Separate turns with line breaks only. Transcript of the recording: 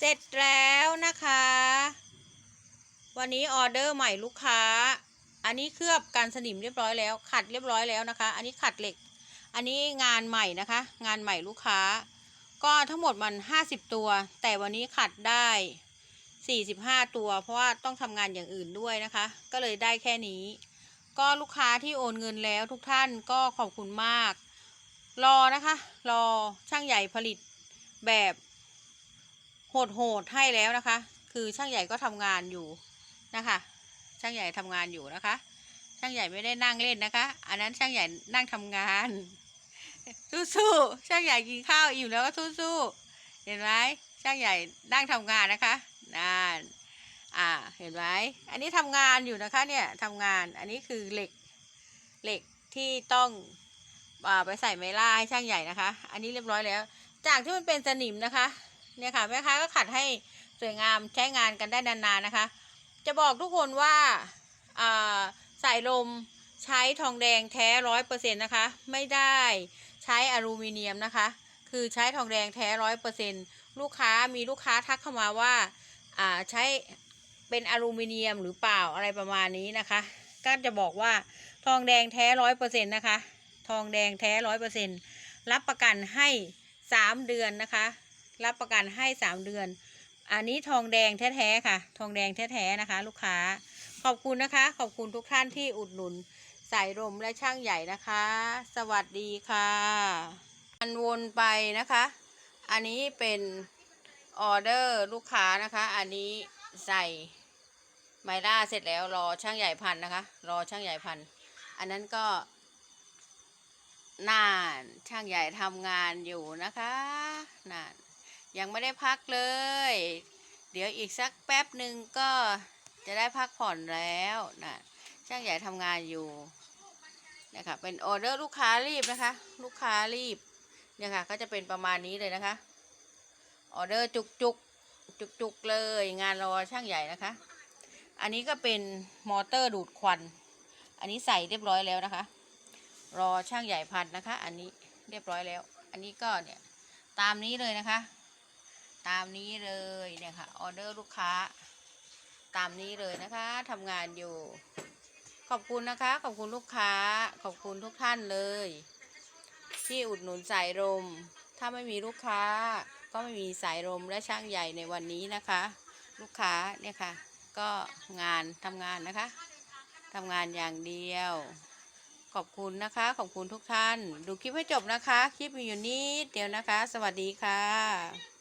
เสร็จแล้วนะคะ วันนี้ออเดอร์ใหม่ลูกค้า อันนี้เคลือบกันสนิมเรียบร้อยแล้ว ขัดเรียบร้อยแล้วนะคะ อันนี้ขัดเหล็ก อันนี้งานใหม่นะคะ งานใหม่ลูกค้า ก็ทั้งหมดมัน 50 ตัว แต่วันนี้ขัดได้ 45 ตัว เพราะว่าต้องทำงานอย่างอื่นด้วยนะคะ ก็เลยได้แค่นี้ ก็ลูกค้าที่โอนเงินแล้วทุกท่านก็ขอบคุณมาก รอนะคะ รอช่างใหญ่ผลิตแบบ โหดๆให้แล้วนะคะ คือช่างใหญ่ก็ทำงานอยู่นะคะ ช่างใหญ่ทำงานอยู่นะคะ ช่างใหญ่ไม่ได้นั่งเล่นนะคะ อันนั้นช่างใหญ่นั่งทำงานสู้ๆช่างใหญ่กินข้าวอิ่มแล้วก็สู้ๆเห็นไหมช่างใหญ่นั่งทำงานนะคะนั่นอ่าเห็นไหมอันนี้ทำงานอยู่นะคะเนี่ยทำงานอันนี้คือเหล็กเหล็กที่ต้องอ่าไปใส่ไมล่าให้ช่างใหญ่นะคะ อันนี้เรียบร้อยแล้ว จากที่มันเป็นสนิมนะคะ เนี่ยค่ะแม่ค้าก็ขัดให้สวยงามใช้งานกันได้นานๆนะคะ จะบอกทุกคนว่าสายลมใช้ทองแดงแท้ร้อยเปอร์เซ็นต์นะคะ ไม่ได้ใช้อลูมิเนียมนะคะ คือใช้ทองแดงแท้ร้อยเปอร์เซ็นต์ลูกค้ามีลูกค้าทักเข้ามาว่าใช้เป็นอลูมิเนียมหรือเปล่าอะไรประมาณนี้นะคะ ก็จะบอกว่าทองแดงแท้ร้อยเปอร์เซ็นต์นะคะ ทองแดงแท้ร้อยเปอร์เซ็นต์รับประกันให้สามเดือนนะคะ รับประกันให้สามเดือน อันนี้ทองแดงแท้ๆค่ะ ทองแดงแท้ๆนะคะ ลูกค้า ขอบคุณนะคะ ขอบคุณทุกท่านที่อุดหนุนสายลมและช่างใหญ่นะคะ สวัสดีค่ะอันวนไปนะคะ อันนี้เป็นออเดอร์ลูกค้านะคะ อันนี้ใส่ไมล่าเสร็จแล้วรอช่างใหญ่พันนะคะ รอช่างใหญ่พัน อันนั้นก็น่านช่างใหญ่ทำงานอยู่นะคะน่าน ยังไม่ได้พักเลย เดี๋ยวอีกสักแป๊บหนึ่งก็จะได้พักผ่อนแล้วนะช่างใหญ่ทำงานอยู่นะคะเป็นออเดอร์ลูกค้ารีบนะคะ ลูกค้ารีบเนี่ยค่ะก็จะเป็นประมาณนี้เลยนะคะออเดอร์จุกจุกจุกจุกๆเลย งานรอช่างใหญ่นะคะ อันนี้ก็เป็นมอเตอร์ดูดควัน อันนี้ใส่เรียบร้อยแล้วนะคะ รอช่างใหญ่พันนะคะ อันนี้เรียบร้อยแล้ว อันนี้ก็เนี่ยตามนี้เลยนะคะ ตามนี้เลยเนี่ยค่ะออเดอร์ลูกค้า ตามนี้เลยนะคะทำงานอยู่ ขอบคุณนะคะ ขอบคุณลูกค้า ขอบคุณทุกท่านเลย ที่อุดหนุนสายลมถ้าไม่มีลูกค้า ก็ไม่มีสายลมและช่างใหญ่ในวันนี้นะคะ ลูกค้าเนี่ยค่ะ ก็งานทำงานนะคะทำงานอย่างเดียว ขอบคุณนะคะ ขอบคุณทุกท่าน ดูคลิปให้จบนะคะ คลิปมีอยู่นิดเดียวนะคะ สวัสดีค่ะ